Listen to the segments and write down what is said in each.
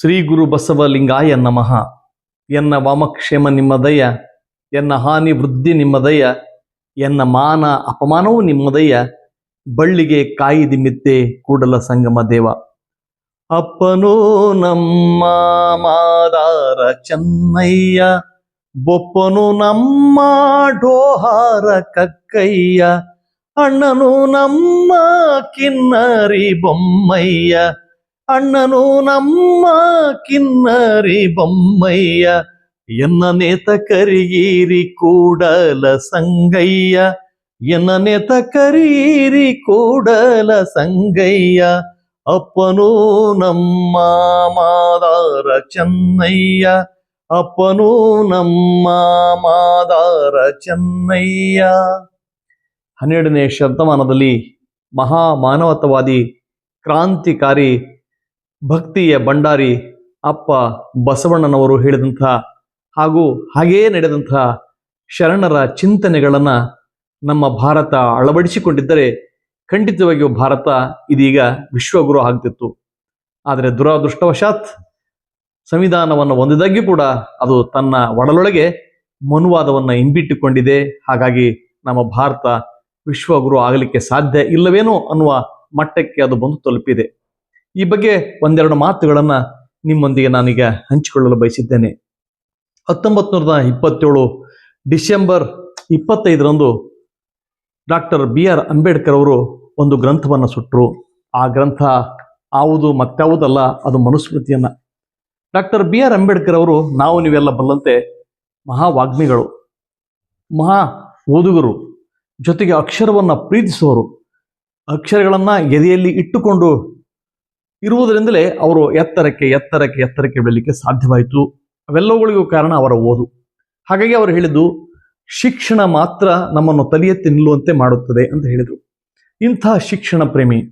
ಶ್ರೀ ಗುರು ಬಸವಲಿಂಗಾಯ ನಮಃ. ಎನ್ನ ವಾಮಕ್ಷೇಮ ನಿಮ್ಮದಯ್ಯ, ಎನ್ನ ಹಾನಿ ವೃದ್ಧಿ ನಿಮ್ಮದಯ್ಯ, ಎನ್ನ ಮಾನ ಅಪಮಾನವೂ ನಿಮ್ಮದಯ್ಯ, ಬಳ್ಳಿಗೆ ಕಾಯಿದಿಮಿತ್ತೆ ಕೂಡಲ ಸಂಗಮ ದೇವ. ಅಪ್ಪನೋ ನಮ್ಮ ಮಾದಾರ ಚೆನ್ನಯ್ಯ, ಬೊಪ್ಪನು ನಮ್ಮ ಡೋಹಾರ ಕಕ್ಕಯ್ಯ, ಅಣ್ಣನು ನಮ್ಮ ಕಿನ್ನರಿ ಬೊಮ್ಮಯ್ಯ ಅಣ್ಣನು ನಮ್ಮ ಕಿನ್ನರಿ ಬೊಮ್ಮಯ್ಯ ಎನ್ನ ನೇತ ಕೂಡಲ ಸಂಗಯ್ಯ ಎನ್ನ ನೇತ ಕೂಡಲ ಸಂಗಯ್ಯ, ಅಪ್ಪನು ನಮ್ಮ ಮಾದಾರ ಚೆನ್ನಯ್ಯ, ಅಪ್ಪನು ನಮ್ಮ ಮಾದಾರ ಚೆನ್ನಯ್ಯ. ಹನ್ನೆರಡನೇ ಶತಮಾನದಲ್ಲಿ ಮಹಾ ಮಾನವತವಾದಿ ಕ್ರಾಂತಿಕಾರಿ ಭಕ್ತಿಯ ಭಂಡಾರಿ ಅಪ್ಪ ಬಸವಣ್ಣನವರು ಹೇಳಿದಂತಹ ಹಾಗೂ ಹಾಗೇ ನಡೆದಂತಹ ಶರಣರ ಚಿಂತನೆಗಳನ್ನು ನಮ್ಮ ಭಾರತ ಅಳವಡಿಸಿಕೊಂಡಿದ್ದರೆ ಖಂಡಿತವಾಗಿಯೂ ಭಾರತ ಇದೀಗ ವಿಶ್ವಗುರು ಆಗ್ತಿತ್ತು. ಆದರೆ ದುರಾದೃಷ್ಟವಶಾತ್ ಸಂವಿಧಾನವನ್ನು ಹೊಂದಿದಾಗ್ಯೂ ಕೂಡ ಅದು ತನ್ನ ಒಡಲೊಳಗೆ ಮನುವಾದವನ್ನು ಹಿಂಬಿಟ್ಟುಕೊಂಡಿದೆ. ಹಾಗಾಗಿ ನಮ್ಮ ಭಾರತ ವಿಶ್ವಗುರು ಆಗಲಿಕ್ಕೆ ಸಾಧ್ಯ ಇಲ್ಲವೇನೋ ಅನ್ನುವ ಮಟ್ಟಕ್ಕೆ ಅದು ಬಂದು ತಲುಪಿದೆ. ಈ ಬಗ್ಗೆ ಒಂದೆರಡು ಮಾತುಗಳನ್ನ ನಿಮ್ಮೊಂದಿಗೆ ನಾನೀಗ ಹಂಚಿಕೊಳ್ಳಲು ಬಯಸಿದ್ದೇನೆ. ಹತ್ತೊಂಬತ್ತು ನೂರದ ಇಪ್ಪತ್ತೇಳು ಡಿಸೆಂಬರ್ ಇಪ್ಪತ್ತೈದರಂದು ಡಾಕ್ಟರ್ ಬಿ ಆರ್ ಅಂಬೇಡ್ಕರ್ ಅವರು ಒಂದು ಗ್ರಂಥವನ್ನು ಸುಟ್ಟರು ಆ ಗ್ರಂಥ ಆವುದು ಮತ್ತಾವುದಲ್ಲ ಅದು ಮನುಸ್ಮೃತಿಯನ್ನ. ಡಾಕ್ಟರ್ ಬಿ ಆರ್ ಅಂಬೇಡ್ಕರ್ ಅವರು, ನಾವು ನೀವೆಲ್ಲ ಬಲ್ಲಂತೆ ಮಹಾವಾಗ್ಮಿಗಳು ಮಹಾ ಓದುಗರು ಜೊತೆಗೆ ಅಕ್ಷರವನ್ನು ಪ್ರೀತಿಸುವರು ಅಕ್ಷರಗಳನ್ನು ಎದೆಯಲ್ಲಿ ಇಟ್ಟುಕೊಂಡು ಇರುವುದರಿಂದಲೇ ಅವರು ಎತ್ತರಕ್ಕೆ ಎತ್ತರಕ್ಕೆ ಎತ್ತರಕ್ಕೆ ಬೆಳಲಿಕ್ಕೆ ಸಾಧ್ಯವಾಯಿತು. ಅವೆಲ್ಲವುಗಳಿಗೂ ಕಾರಣ ಅವರ ಓದು. ಹಾಗಾಗಿ ಅವರು ಹೇಳಿದ್ದು, ಶಿಕ್ಷಣ ಮಾತ್ರ ನಮ್ಮನ್ನು ತಲೆಯೆತ್ತಿ ನಿಲ್ಲುವಂತೆ ಮಾಡುತ್ತದೆ ಅಂತ ಹೇಳಿದರು. ಇಂಥ ಶಿಕ್ಷಣ ಪ್ರೇಮಿ,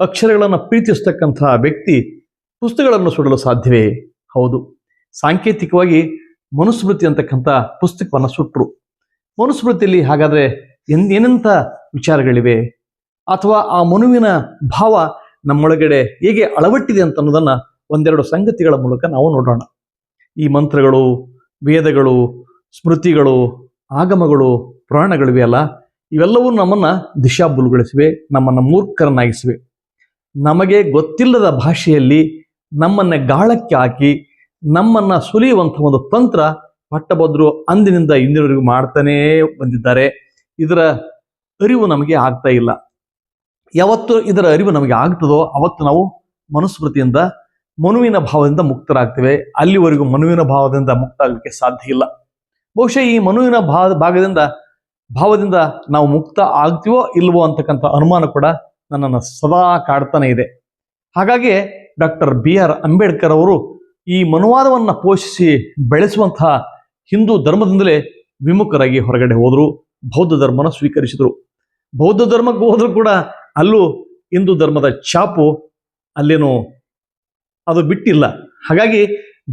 ಅಕ್ಷರಗಳನ್ನು ಪ್ರೀತಿಸ್ತಕ್ಕಂತಹ ವ್ಯಕ್ತಿ ಪುಸ್ತಕಗಳನ್ನು ಸುಡಲು ಸಾಧ್ಯವೇ? ಹೌದು. ಸಾಂಕೇತಿಕವಾಗಿ ಮನುಸ್ಮೃತಿ ಅಂತಕ್ಕಂಥ ಪುಸ್ತಕವನ್ನು ಸುಟ್ಟರು ಮನುಸ್ಮೃತಿಯಲ್ಲಿ ಹಾಗಾದ್ರೆ ಏನಂತ ವಿಚಾರಗಳಿವೆ? ಅಥವಾ ಆ ಮನುವಿನ ಭಾವ ನಮ್ಮೊಳಗಡೆ ಹೇಗೆ ಅಳವಟ್ಟಿದೆ ಅಂತ ಅನ್ನೋದನ್ನ ಒಂದೆರಡು ಸಂಗತಿಗಳ ಮೂಲಕ ನಾವು ನೋಡೋಣ. ಈ ಮಂತ್ರಗಳು, ವೇದಗಳು, ಸ್ಮೃತಿಗಳು, ಆಗಮಗಳು, ಪುರಾಣಗಳಿವೆ ಅಲ್ಲ? ಇವೆಲ್ಲವೂ ನಮ್ಮನ್ನ ದಿಶಾಬುಲುಗೊಳಿಸಿವೆ, ನಮ್ಮನ್ನ ಮೂರ್ಖರನ್ನಾಗಿಸಿವೆ. ನಮಗೆ ಗೊತ್ತಿಲ್ಲದ ಭಾಷೆಯಲ್ಲಿ ನಮ್ಮನ್ನ ಗಾಳಕ್ಕೆ ಹಾಕಿ ನಮ್ಮನ್ನ ಸುಲಿಯುವಂಥ ಒಂದು ತಂತ್ರ ಪಟ್ಟಭದ್ರು ಅಂದಿನಿಂದ ಇಂದಿನವರೆಗೂ ಮಾಡ್ತಾನೇ ಬಂದಿದ್ದಾರೆ. ಇದರ ಅರಿವು ನಮಗೆ ಆಗ್ತಾ ಇಲ್ಲ. ಯಾವತ್ತು ಇದರ ಅರಿವು ನಮಗೆ ಆಗ್ತದೋ ಅವತ್ತು ನಾವು ಮನುಸ್ಮೃತಿಯಿಂದ ಮನುವಿನ ಭಾವದಿಂದ ಮುಕ್ತರಾಗ್ತೇವೆ. ಅಲ್ಲಿವರೆಗೂ ಮನುವಿನ ಭಾವದಿಂದ ಮುಕ್ತ ಆಗಲಿಕ್ಕೆ ಸಾಧ್ಯ ಇಲ್ಲ. ಬಹುಶಃ ಈ ಮನುವಿನ ಭಾವ, ಭಾಗದಿಂದ, ಭಾವದಿಂದ ನಾವು ಮುಕ್ತ ಆಗ್ತೀವೋ ಇಲ್ವೋ ಅಂತಕ್ಕಂಥ ಅನುಮಾನ ಕೂಡ ನನ್ನನ್ನು ಸದಾ ಕಾಡ್ತಾನೆ ಇದೆ. ಹಾಗಾಗಿ ಡಾಕ್ಟರ್ ಬಿ ಆರ್ ಅಂಬೇಡ್ಕರ್ ಅವರು ಈ ಮನುವಾದವನ್ನು ಪೋಷಿಸಿ ಬೆಳೆಸುವಂತಹ ಹಿಂದೂ ಧರ್ಮದಿಂದಲೇ ವಿಮುಖರಾಗಿ ಹೊರಗಡೆ ಹೋದರು, ಬೌದ್ಧ ಧರ್ಮನ ಸ್ವೀಕರಿಸಿದರು. ಬೌದ್ಧ ಧರ್ಮಕ್ಕೆ ಹೋದರೂ ಕೂಡ ಅಲ್ಲೂ ಹಿಂದೂ ಧರ್ಮದ ಛಾಪು ಅಲ್ಲೇನು ಅದು ಬಿಟ್ಟಿಲ್ಲ. ಹಾಗಾಗಿ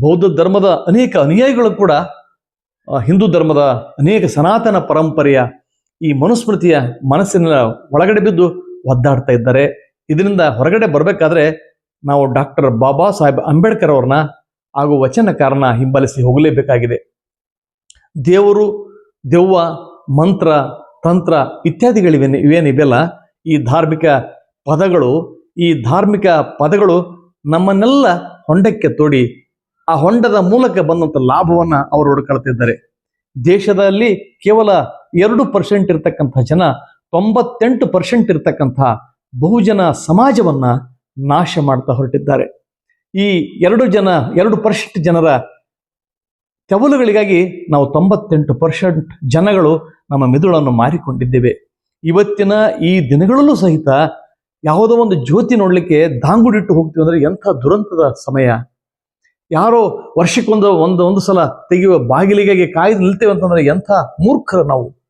ಬೌದ್ಧ ಧರ್ಮದ ಅನೇಕ ಅನುಯಾಯಿಗಳು ಕೂಡ ಹಿಂದೂ ಧರ್ಮದ ಅನೇಕ ಸನಾತನ ಪರಂಪರೆಯ ಈ ಮನುಸ್ಮೃತಿಯ ಮನಸ್ಸಿನ ಒಳಗಡೆ ಬಿದ್ದು ಒದ್ದಾಡ್ತಾ ಇದ್ದಾರೆ. ಇದರಿಂದ ಹೊರಗಡೆ ಬರಬೇಕಾದ್ರೆ ನಾವು ಡಾಕ್ಟರ್ ಬಾಬಾ ಸಾಹೇಬ್ ಅಂಬೇಡ್ಕರ್ ಅವ್ರನ್ನ ಹಾಗೂ ವಚನಕಾರನ ಹಿಂಬಾಲಿಸಿ ಹೋಗಲೇಬೇಕಾಗಿದೆ. ದೇವರು, ದೆವ್ವ, ಮಂತ್ರ, ತಂತ್ರ ಇತ್ಯಾದಿಗಳಿವೆ, ಇವೇನಿವೆಲ್ಲ ಈ ಧಾರ್ಮಿಕ ಪದಗಳು, ಈ ಧಾರ್ಮಿಕ ಪದಗಳು ನಮ್ಮನ್ನೆಲ್ಲ ಹೊಂಡಕ್ಕೆ ತೋಡಿ ಆ ಹೊಂಡದ ಮೂಲಕ ಬಂದಂತ ಲಾಭವನ್ನ ಅವರು ಹುಡುಕಾಡ್ತಿದ್ದಾರೆ ದೇಶದಲ್ಲಿ ಕೇವಲ ಎರಡು ಪರ್ಸೆಂಟ್ ಇರ್ತಕ್ಕಂಥ ಜನ, ತೊಂಬತ್ತೆಂಟು ಪರ್ಸೆಂಟ್ ಇರ್ತಕ್ಕಂಥ ಬಹುಜನ ಸಮಾಜವನ್ನ ನಾಶ ಮಾಡ್ತಾ ಹೊರಟಿದ್ದಾರೆ. ಈ ಎರಡು ಜನ, ಎರಡು ಪರ್ಸೆಂಟ್ ಜನರ ತೆವಲುಗಳಿಗಾಗಿ ನಾವು ತೊಂಬತ್ತೆಂಟು ಪರ್ಸೆಂಟ್ ಜನಗಳು ನಮ್ಮ ಮಿದುಳನ್ನು ಮಾರಿಕೊಂಡಿದ್ದೇವೆ. ಇವತ್ತಿನ ಈ ದಿನಗಳಲ್ಲೂ ಸಹಿತ ಯಾವುದೋ ಒಂದು ಜ್ಯೋತಿ ನೋಡ್ಲಿಕ್ಕೆ ದಾಂಗುಡಿಟ್ಟು ಹೋಗ್ತೀವಿ ಅಂದ್ರೆ ಎಂಥ ದುರಂತದ ಸಮಯ. ಯಾರೋ ವರ್ಷಕ್ಕೊಂದು ಒಂದು ಒಂದು ಸಲ ತೆಗೆಯುವ ಬಾಗಿಲಿಗಾಗಿ ಕಾಯ್ದು ನಿಲ್ತೇವೆ ಅಂತಂದ್ರೆ ಎಂಥ ಮೂರ್ಖರು ನಾವು.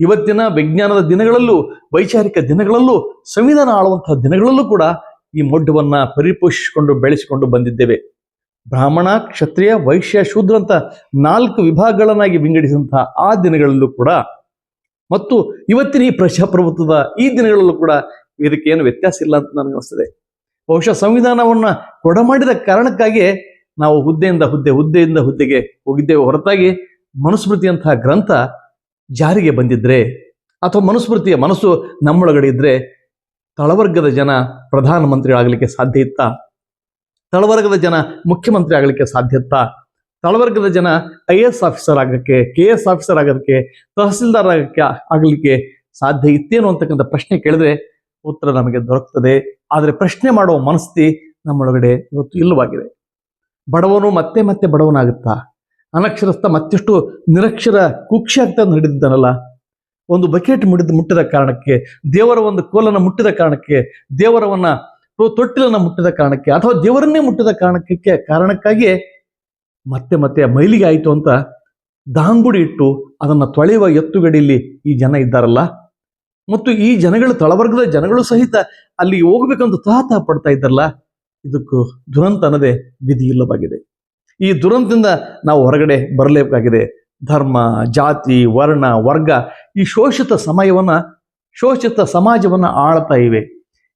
ಇವತ್ತಿನ ವಿಜ್ಞಾನದ ದಿನಗಳಲ್ಲೂ, ವೈಚಾರಿಕ ದಿನಗಳಲ್ಲೂ, ಸಂವಿಧಾನ ಆಳುವಂತಹ ದಿನಗಳಲ್ಲೂ ಕೂಡ ಈ ಮೊಡ್ಡವನ್ನ ಪರಿಪೋಷಿಸಿಕೊಂಡು ಬೆಳೆಸಿಕೊಂಡು ಬಂದಿದ್ದೇವೆ. ಬ್ರಾಹ್ಮಣ, ಕ್ಷತ್ರಿಯ, ವೈಶ್ಯ, ಶೂದ್ರ ಅಂತ ನಾಲ್ಕು ವಿಭಾಗಗಳನ್ನಾಗಿ ವಿಂಗಡಿಸಿದಂತಹ ಆ ದಿನಗಳಲ್ಲೂ ಕೂಡ ಮತ್ತು ಇವತ್ತಿನ ಈ ಪ್ರಜಾಪ್ರಭುತ್ವದ ಈ ದಿನಗಳಲ್ಲೂ ಕೂಡ ಇದಕ್ಕೆ ಏನು ವ್ಯತ್ಯಾಸ ಇಲ್ಲ ಅಂತ ನನಗೆ ಅನಿಸ್ತದೆ. ಬಹುಶಃ ಸಂವಿಧಾನವನ್ನ ಕೊಡಮಾಡಿದ ಕಾರಣಕ್ಕಾಗಿ ನಾವು ಹುದ್ದೆಯಿಂದ ಹುದ್ದೆ, ಹುದ್ದೆಯಿಂದ ಹುದ್ದೆಗೆ ಹೋಗಿದ್ದೇವೆ. ಹೊರತಾಗಿ ಮನುಸ್ಮೃತಿಯಂತಹ ಗ್ರಂಥ ಜಾರಿಗೆ ಬಂದಿದ್ರೆ ಅಥವಾ ಮನುಸ್ಮೃತಿಯ ಮನಸ್ಸು ನಮ್ಮೊಳಗಡೆ ಇದ್ರೆ ತಳವರ್ಗದ ಜನ ಪ್ರಧಾನಮಂತ್ರಿ ಆಗಲಿಕ್ಕೆ ಸಾಧ್ಯ ಇತ್ತಾ? ತಳವರ್ಗದ ಜನ ಮುಖ್ಯಮಂತ್ರಿ ಆಗಲಿಕ್ಕೆ ಸಾಧ್ಯ ಇತ್ತಾ? ತಳವರ್ಗದ ಜನ ಐ ಎಸ್ ಆಫೀಸರ್ ಆಗಕ್ಕೆ ಕೆ ಎಸ್ ಆಫೀಸರ್ ಆಗೋದಕ್ಕೆ, ತಹಸೀಲ್ದಾರ್ ಆಗಕ್ಕೆ ಆಗಲಿಕ್ಕೆ ಸಾಧ್ಯ ಇತ್ತೇನು ಅಂತಕ್ಕಂಥ ಪ್ರಶ್ನೆ ಕೇಳಿದ್ರೆ ಉತ್ತರ ನಮಗೆ ದೊರಕ್ತದೆ. ಆದರೆ ಪ್ರಶ್ನೆ ಮಾಡುವ ಮನಸ್ಥಿತಿ ನಮ್ಮೊಳಗಡೆ ಇವತ್ತು ಇಲ್ಲವಾಗಿದೆ. ಬಡವನು ಮತ್ತೆ ಮತ್ತೆ ಬಡವನಾಗುತ್ತಾ? ಅನಕ್ಷರಸ್ಥ ಮತ್ತಷ್ಟು ನಿರಕ್ಷರ ಕುಕ್ಷಿ ಆಗ್ತಾ ನಡೆದಿದ್ದಾನಲ್ಲ? ಒಂದು ಬಕೆಟ್ ಮುಡಿದ ಮುಟ್ಟಿದ ಕಾರಣಕ್ಕೆ, ದೇವರ ಒಂದು ಕೋಲನ್ನು ಮುಟ್ಟಿದ ಕಾರಣಕ್ಕೆ, ದೇವರವನ್ನ ತೊಟ್ಟಿಲನ್ನ ಮುಟ್ಟಿದ ಕಾರಣಕ್ಕೆ, ಅಥವಾ ದೇವರನ್ನೇ ಮುಟ್ಟಿದ ಕಾರಣಕ್ಕೆ ಕಾರಣಕ್ಕಾಗಿಯೇ ಮತ್ತೆ ಮತ್ತೆ ಮೈಲಿಗೆ ಆಯಿತು ಅಂತ ದಾಂಗುಡಿ ಇಟ್ಟು ಅದನ್ನ ತೊಳೆಯುವ ಎತ್ತುಗಡಿಯಲ್ಲಿ ಈ ಜನ ಇದ್ದಾರಲ್ಲ. ಮತ್ತು ಈ ಜನಗಳು, ತಳವರ್ಗದ ಜನಗಳು ಸಹಿತ ಅಲ್ಲಿ ಹೋಗಬೇಕಂತ ತಾತ ಪಡ್ತಾ ಇದ್ದಾರಲ್ಲ, ಇದಕ್ಕೂ ದುರಂತ ಅನ್ನದೇ ವಿಧಿ ಇಲ್ಲವಾಗಿದೆ. ಈ ದುರಂತದಿಂದ ನಾವು ಹೊರಗಡೆ ಬರಲೇಬೇಕಾಗಿದೆ. ಧರ್ಮ, ಜಾತಿ, ವರ್ಣ, ವರ್ಗ ಈ ಶೋಷಿತ ಸಮಯವನ್ನ, ಶೋಷಿತ ಸಮಾಜವನ್ನ ಆಳ್ತಾ ಇವೆ.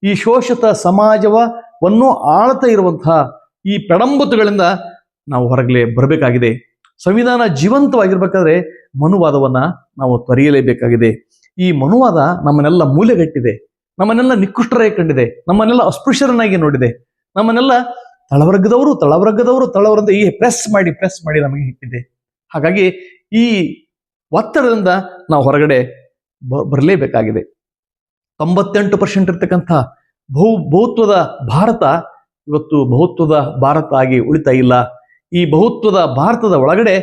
ಈ ಶೋಷಿತ ಸಮಾಜವನ್ನು ಆಳ್ತಾ ಇರುವಂತಹ ಈ ಪ್ರಡಂಬತುಗಳಿಂದ ನಾವು ಹೊರಗಡೆ ಬರಬೇಕಾಗಿದೆ. ಸಂವಿಧಾನ ಜೀವಂತವಾಗಿರ್ಬೇಕಾದ್ರೆ ಮನುವಾದವನ್ನ ನಾವು ತೊರೆಯಲೇಬೇಕಾಗಿದೆ. ಈ ಮನುವಾದ ನಮ್ಮನ್ನೆಲ್ಲ ಮೂಲೆಗಟ್ಟಿದೆ. ನಮ್ಮನ್ನೆಲ್ಲ ನಿಕೃಷ್ಟರೇ ಕಂಡಿದೆ. ನಮ್ಮನ್ನೆಲ್ಲ ಅಸ್ಪೃಶ್ಯರನ್ನಾಗಿ ನೋಡಿದೆ. ನಮ್ಮನ್ನೆಲ್ಲ ತಳವರ್ಗದವರು ತಳವರ್ಗದವರು ತಳವರ್ಗದ ಈ ಪ್ರೆಸ್ ಮಾಡಿ ಪ್ರೆಸ್ ಮಾಡಿ ನಮಗೆ ಇಟ್ಟಿದೆ ಹಾಗಾಗಿ ಈ ಒತ್ತಡದಿಂದ ನಾವು ಹೊರಗಡೆ ಬರಲೇಬೇಕಾಗಿದೆ. ತೊಂಬತ್ತೆಂಟು ಪರ್ಸೆಂಟ್ ಇರ್ತಕ್ಕಂಥ ಬಹು, ಬಹುತ್ವದ ಭಾರತ ಇವತ್ತು ಬಹುತ್ವದ ಭಾರತ ಆಗಿ ಉಳಿತಾ ಇಲ್ಲ. ಈ ಬಹುತ್ವದ ಭಾರತದ ಒಳಗಡೆ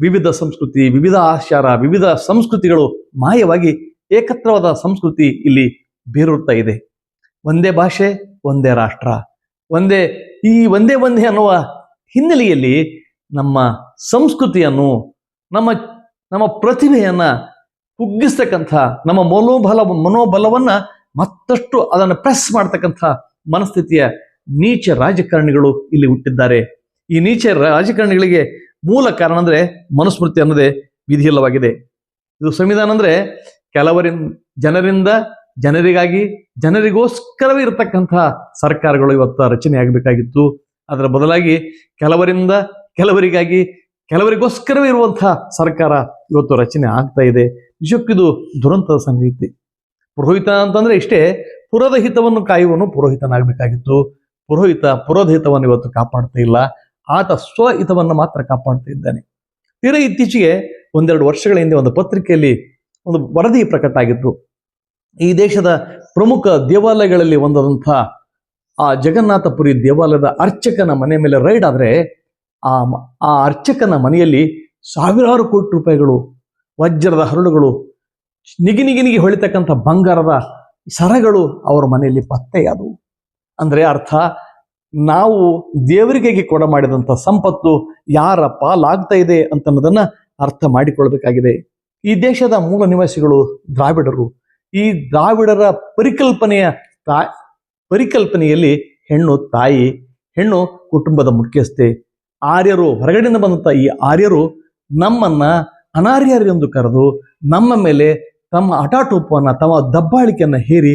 ವಿವಿಧ ಸಂಸ್ಕೃತಿ, ವಿವಿಧ ಆಚಾರ, ವಿವಿಧ ಸಂಸ್ಕೃತಿಗಳು ಮಾಯವಾಗಿ ಏಕತ್ರವಾದ ಸಂಸ್ಕೃತಿ ಇಲ್ಲಿ ಬೇರೂರ್ತಾ ಇದೆ. ಒಂದೇ ಭಾಷೆ, ಒಂದೇ ರಾಷ್ಟ್ರ. ಒಂದೇ, ಈ ಒಂದೇ ಒಂದೇ ಅನ್ನುವ ಹಿನ್ನೆಲೆಯಲ್ಲಿ ನಮ್ಮ ಸಂಸ್ಕೃತಿಯನ್ನು, ನಮ್ಮ ನಮ್ಮ ಪ್ರತಿಭೆಯನ್ನು ಕುಗ್ಗಿಸ್ತಕ್ಕಂಥ, ನಮ್ಮ ಮನೋಬಲ, ಮನೋಬಲವನ್ನು ಮತ್ತಷ್ಟು ಅದನ್ನು ಪ್ರೆಸ್ ಮಾಡ್ತಕ್ಕಂಥ ಮನಸ್ಥಿತಿಯ ನೀಚ ರಾಜಕಾರಣಿಗಳು ಇಲ್ಲಿ ಹುಟ್ಟಿದ್ದಾರೆ. ಈ ನೀಚ ರಾಜಕಾರಣಿಗಳಿಗೆ ಮೂಲ ಕಾರಣ ಅಂದ್ರೆ ಮನುಸ್ಮೃತಿ ಅನ್ನೋದೇ ವಿಧಿಯಿಲ್ಲವಾಗಿದೆ. ಇದು ಸಂವಿಧಾನ ಅಂದ್ರೆ ಕೆಲವರಿನ್ ಜನರಿಂದ ಜನರಿಗಾಗಿ ಜನರಿಗೋಸ್ಕರವೇ ಇರತಕ್ಕಂತಹ ಸರ್ಕಾರಗಳು ಇವತ್ತು ರಚನೆ ಆಗಬೇಕಾಗಿತ್ತು. ಅದರ ಬದಲಾಗಿ ಕೆಲವರಿಂದ ಕೆಲವರಿಗಾಗಿ ಕೆಲವರಿಗೋಸ್ಕರವೇ ಇರುವಂತಹ ಸರ್ಕಾರ ಇವತ್ತು ರಚನೆ ಆಗ್ತಾ ಇದೆ. ನಿಜಕ್ಕಿದು ದುರಂತದ ಸಂಗೀತಿ. ಪುರೋಹಿತ ಅಂತಂದ್ರೆ ಇಷ್ಟೇ, ಪುರದ ಹಿತವನ್ನು ಕಾಯುವನು ಪುರೋಹಿತನಾಗಬೇಕಾಗಿತ್ತು. ಪುರೋಹಿತ ಪುರದ ಹಿತವನ್ನು ಇವತ್ತು ಕಾಪಾಡ್ತಾ ಇಲ್ಲ. ಆತ ಸ್ವಹಿತವನ್ನು ಮಾತ್ರ ಕಾಪಾಡ್ತಾ ಇದ್ದಾನೆ. ತೀರಾ ಇತ್ತೀಚೆಗೆ ಒಂದೆರಡು ವರ್ಷಗಳ ಹಿಂದೆ ಒಂದು ಪತ್ರಿಕೆಯಲ್ಲಿ ಒಂದು ವರದಿ ಪ್ರಕಟ ಆಗಿತ್ತು. ಈ ದೇಶದ ಪ್ರಮುಖ ದೇವಾಲಯಗಳಲ್ಲಿ ಒಂದಾದಂಥ ಆ ಜಗನ್ನಾಥಪುರಿ ದೇವಾಲಯದ ಅರ್ಚಕನ ಮನೆ ಮೇಲೆ ರೈಡ್ ಆದರೆ ಆ ಆ ಅರ್ಚಕನ ಮನೆಯಲ್ಲಿ ಸಾವಿರಾರು ಕೋಟಿ ರೂಪಾಯಿಗಳು, ವಜ್ರದ ಹರಳುಗಳು, ನಿಗಿ ನಿಗಿ ನಿಗಿ ಹೊಳಿತಕ್ಕಂಥ ಬಂಗಾರದ ಸರಗಳು ಅವರ ಮನೆಯಲ್ಲಿ ಪತ್ತೆಯಾದವು. ಅಂದ್ರೆ ಅರ್ಥ ನಾವು ದೇವರಿಗೆ ಕೊಡ ಮಾಡಿದಂಥ ಸಂಪತ್ತು ಯಾರ ಪಾಲಾಗ್ತಾ ಇದೆ ಅಂತನ್ನೋದನ್ನ ಅರ್ಥ ಮಾಡಿಕೊಳ್ಬೇಕಾಗಿದೆ. ಈ ದೇಶದ ಮೂಲ ನಿವಾಸಿಗಳು ದ್ರಾವಿಡರು. ಈ ದ್ರಾವಿಡರ ಪರಿಕಲ್ಪನೆಯ ತಾ, ಪರಿಕಲ್ಪನೆಯಲ್ಲಿ ಹೆಣ್ಣು ತಾಯಿ, ಹೆಣ್ಣು ಕುಟುಂಬದ ಮುಖ್ಯಸ್ಥೆ, ಆರ್ಯರು, ಹೊರಗಡೆಯಿಂದ ಬಂದಂಥ ಈ ಆರ್ಯರು ನಮ್ಮನ್ನ ಅನಾರ್ಯರೆಂದು ಕರೆದು ನಮ್ಮ ಮೇಲೆ ತಮ್ಮ ಅಟಾಟೋಪವನ್ನು ತಮ್ಮ ದಬ್ಬಾಳಿಕೆಯನ್ನ ಹೇರಿ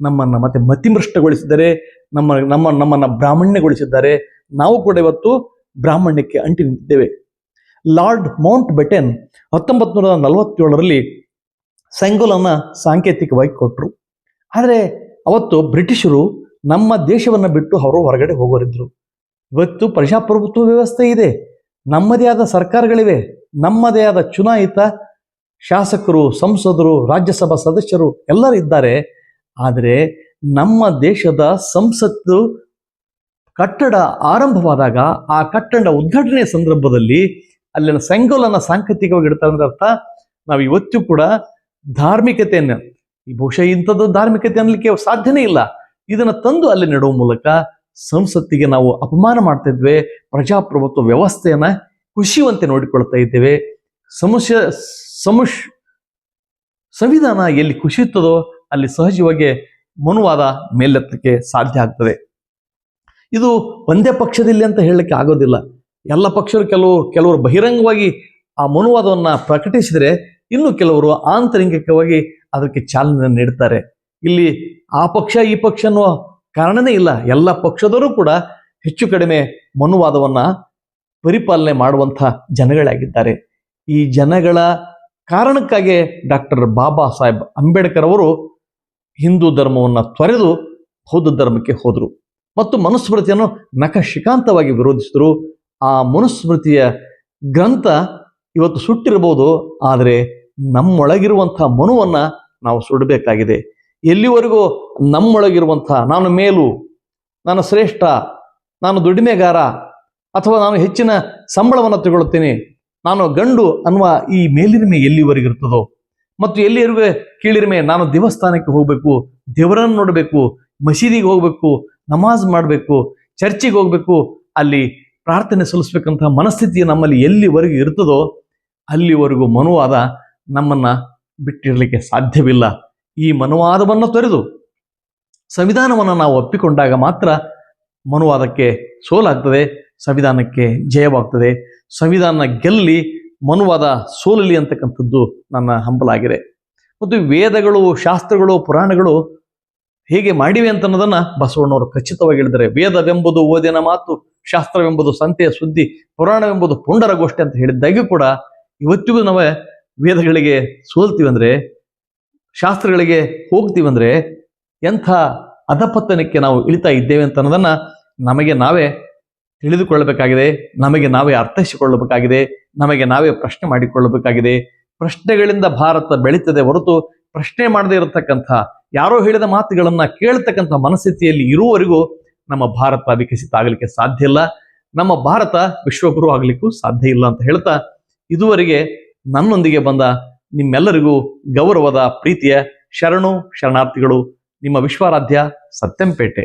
ನಮ್ಮನ್ನ ಮತ್ತೆ ಮತಿಮೃಷ್ಟಗೊಳಿಸಿದ್ದಾರೆ ನಮ್ಮ ನಮ್ಮ, ನಮ್ಮನ್ನ ಬ್ರಾಹ್ಮಣ್ಯಗೊಳಿಸಿದ್ದಾರೆ. ನಾವು ಕೂಡ ಇವತ್ತು ಬ್ರಾಹ್ಮಣ್ಯಕ್ಕೆ ಅಂಟಿ ನಿಂತಿದ್ದೇವೆ. ಲಾರ್ಡ್ ಮೌಂಟ್ ಬೆಟೆನ್ ಹತ್ತೊಂಬತ್ತು ನೂರ ನಲವತ್ತೇಳರಲ್ಲಿ ಸೆಂಗೋಲನ್ನು ಸಾಂಕೇತಿಕವಾಗಿ ಕೊಟ್ಟರು ಆದರೆ ಅವತ್ತು ಬ್ರಿಟಿಷರು ನಮ್ಮ ದೇಶವನ್ನು ಬಿಟ್ಟು ಅವರು ಹೊರಗಡೆ ಹೋಗೋರಿದ್ರು. ಇವತ್ತು ಪ್ರಜಾಪ್ರಭುತ್ವ ವ್ಯವಸ್ಥೆ ಇದೆ. ನಮ್ಮದೇ ಆದ ಸರ್ಕಾರಗಳಿವೆ. ನಮ್ಮದೇ ಆದ ಚುನಾಯಿತ ಶಾಸಕರು, ಸಂಸದರು, ರಾಜ್ಯಸಭಾ ಸದಸ್ಯರು ಎಲ್ಲರೂ ಇದ್ದಾರೆ. ಆದರೆ ನಮ್ಮ ದೇಶದ ಸಂಸತ್ತು ಕಟ್ಟಡ ಆರಂಭವಾದಾಗ ಆ ಕಟ್ಟಡ ಉದ್ಘಾಟನೆ ಸಂದರ್ಭದಲ್ಲಿ ಅಲ್ಲಿನ ಸೆಂಗೋಲನ್ನು ಸಾಂಕೇತಿಕವಾಗಿ ಇಡ್ತಾರೆ ಅಂದ್ರೆ ಅರ್ಥ. ನಾವು ಇವತ್ತು ಕೂಡ ಧಾರ್ಮಿಕತೆಯನ್ನು, ಈ ಬಹುಶಃ ಇಂಥದ್ದು ಧಾರ್ಮಿಕತೆ ಅನ್ನಲಿಕ್ಕೆ ಸಾಧ್ಯನೇ ಇಲ್ಲ. ಇದನ್ನ ತಂದು ಅಲ್ಲಿ ನೆಡುವ ಮೂಲಕ ಸಂಸತ್ತಿಗೆ ನಾವು ಅಪಮಾನ ಮಾಡ್ತಾ ಇದ್ವಿ, ಪ್ರಜಾಪ್ರಭುತ್ವ ವ್ಯವಸ್ಥೆಯನ್ನ ಖುಷಿಯುವಂತೆ ನೋಡಿಕೊಳ್ತಾ ಇದ್ದೇವೆ. ಸಮಸ್ಯೆ ಸಮುಷ್, ಸಂವಿಧಾನ ಎಲ್ಲಿ ಕುಸಿಯುತ್ತದೋ ಅಲ್ಲಿ ಸಹಜವಾಗಿ ಮನುವಾದ ಮೇಲೆತ್ತಕ್ಕೆ ಸಾಧ್ಯ ಆಗ್ತದೆ. ಇದು ಒಂದೇ ಪಕ್ಷದಲ್ಲಿ ಅಂತ ಹೇಳಲಿಕ್ಕೆ ಆಗೋದಿಲ್ಲ. ಎಲ್ಲ ಪಕ್ಷರು ಕೆಲವು, ಕೆಲವರು ಬಹಿರಂಗವಾಗಿ ಆ ಮನುವಾದವನ್ನು ಪ್ರಕಟಿಸಿದರೆ ಇನ್ನು ಕೆಲವರು ಆಂತರಿಕವಾಗಿ ಅದಕ್ಕೆ ಚಾಲನೆ ನೀಡುತ್ತಾರೆ ಇಲ್ಲಿ ಆ ಪಕ್ಷ ಈ ಪಕ್ಷ ಅನ್ನುವ ಕಾರಣನೇ ಇಲ್ಲ. ಎಲ್ಲ ಪಕ್ಷದವರು ಕೂಡ ಹೆಚ್ಚು ಕಡಿಮೆ ಮನುವಾದವನ್ನ ಪರಿಪಾಲನೆ ಮಾಡುವಂಥ ಜನಗಳಾಗಿದ್ದಾರೆ. ಈ ಜನಗಳ ಕಾರಣಕ್ಕಾಗಿ ಡಾಕ್ಟರ್ ಬಾಬಾ ಸಾಹೇಬ್ ಅಂಬೇಡ್ಕರ್ ಅವರು ಹಿಂದೂ ಧರ್ಮವನ್ನು ತೊರೆದು ಬೌದ್ಧ ಧರ್ಮಕ್ಕೆ ಹೋದರು. ಮತ್ತು ಮನುಸ್ಮೃತಿಯನ್ನು ನಖಶಿಕಾಂತವಾಗಿ ವಿರೋಧಿಸಿದರು. ಆ ಮನುಸ್ಮೃತಿಯ ಗ್ರಂಥ ಇವತ್ತು ಸುಟ್ಟಿರಬಹುದು ಆದರೆ ನಮ್ಮೊಳಗಿರುವಂಥ ಮನುವನ್ನು ನಾವು ಸುಡಬೇಕಾಗಿದೆ. ಎಲ್ಲಿವರೆಗೂ ನಮ್ಮೊಳಗಿರುವಂಥ ನಾನು ಮೇಲು, ನಾನು ಶ್ರೇಷ್ಠ, ನಾನು ದುಡಿಮೆಗಾರ, ಅಥವಾ ನಾನು ಹೆಚ್ಚಿನ ಸಂಬಳವನ್ನು ತಗೊಳ್ತೇನೆ ನಾನು ಗಂಡು ಅನ್ನುವ ಈ ಮೇಲಿನ ಮೇಲೆ ಇರ್ತದೋ ಮತ್ತು ಎಲ್ಲಿವರೆಗೂ ಕೀಳಿರಿಮೆ ನಾನು ದೇವಸ್ಥಾನಕ್ಕೆ ಹೋಗಬೇಕು, ದೇವರನ್ನು ನೋಡಬೇಕು, ಮಸೀದಿಗೆ ಹೋಗಬೇಕು, ನಮಾಜ್ ಮಾಡಬೇಕು, ಚರ್ಚಿಗೆ ಹೋಗಬೇಕು, ಅಲ್ಲಿ ಪ್ರಾರ್ಥನೆ ಸಲ್ಲಿಸ್ಬೇಕಂತ ಮನಸ್ಥಿತಿ ನಮ್ಮಲ್ಲಿ ಎಲ್ಲಿವರೆಗೂ ಇರ್ತದೋ ಅಲ್ಲಿವರೆಗೂ ಮನುವಾದ ನಮ್ಮನ್ನ ಬಿಟ್ಟಿರಲಿಕ್ಕೆ ಸಾಧ್ಯವಿಲ್ಲ. ಈ ಮನುವಾದವನ್ನು ತೊರೆದು ಸಂವಿಧಾನವನ್ನು ನಾವು ಒಪ್ಪಿಕೊಂಡಾಗ ಮಾತ್ರ ಮನುವಾದಕ್ಕೆ ಸೋಲಾಗ್ತದೆ, ಸಂವಿಧಾನಕ್ಕೆ ಜಯವಾಗ್ತದೆ. ಸಂವಿಧಾನ ಗೆಲ್ಲಿ ಮನುವಾದ ಸೋಲಲಿ ಅಂತಕ್ಕಂಥದ್ದು ನನ್ನ ಹಂಬಲಾಗಿದೆ. ಮತ್ತು ವೇದಗಳು, ಶಾಸ್ತ್ರಗಳು, ಪುರಾಣಗಳು ಹೇಗೆ ಮಾಡಿವೆ ಅಂತ ಅನ್ನೋದನ್ನ ಬಸವಣ್ಣವರು ಖಚಿತವಾಗಿ ಹೇಳಿದರೆ ವೇದವೆಂಬುದು ಓದಿನ ಮಾತು, ಶಾಸ್ತ್ರವೆಂಬುದು ಸಂತೆಯ ಸುದ್ದಿ, ಪುರಾಣವೆಂಬುದು ಪುಂಡರ ಗೋಷ್ಠಿ ಅಂತ ಹೇಳಿದ್ದಾಗ್ಯೂ ಕೂಡ ಇವತ್ತಿಗೂ ನಾವೇ ವೇದಗಳಿಗೆ ಸೋಲ್ತೀವಿ ಅಂದ್ರೆ, ಶಾಸ್ತ್ರಗಳಿಗೆ ಹೋಗ್ತೀವಿ ಅಂದ್ರೆ ಎಂಥ ಅಧಪತನಕ್ಕೆ ನಾವು ಇಳಿತಾ ಇದ್ದೇವೆ ಅಂತ ಅನ್ನೋದನ್ನ ನಮಗೆ ನಾವೇ ತಿಳಿದುಕೊಳ್ಳಬೇಕಾಗಿದೆ, ನಮಗೆ ನಾವೇ ಅರ್ಥೈಸಿಕೊಳ್ಳಬೇಕಾಗಿದೆ. ನಮಗೆ ನಾವೇ ಪ್ರಶ್ನೆ ಮಾಡಿಕೊಳ್ಳಬೇಕಾಗಿದೆ. ಪ್ರಶ್ನೆಗಳಿಂದ ಭಾರತ ಬೆಳೀತದೆ ಹೊರತು ಪ್ರಶ್ನೆ ಮಾಡದೇ ಇರತಕ್ಕಂಥ, ಯಾರೋ ಹೇಳಿದ ಮಾತುಗಳನ್ನ ಕೇಳ್ತಕ್ಕಂಥ ಮನಸ್ಥಿತಿಯಲ್ಲಿ ಇರುವವರೆಗೂ ನಮ್ಮ ಭಾರತ ವಿಕಸಿತ ಆಗಲಿಕ್ಕೆ ಸಾಧ್ಯ ಇಲ್ಲ. ನಮ್ಮ ಭಾರತ ವಿಶ್ವಗುರು ಆಗಲಿಕ್ಕೂ ಸಾಧ್ಯ ಇಲ್ಲ ಅಂತ ಹೇಳ್ತಾ ಇದುವರೆಗೆ ನನ್ನೊಂದಿಗೆ ಬಂದ ನಿಮ್ಮೆಲ್ಲರಿಗೂ ಗೌರವದ, ಪ್ರೀತಿಯ ಶರಣು, ಶರಣಾರ್ಥಿಗಳು ನಿಮ್ಮ ವಿಶ್ವಾರಾಧ್ಯ ಸತ್ಯಂಪೇಟೆ.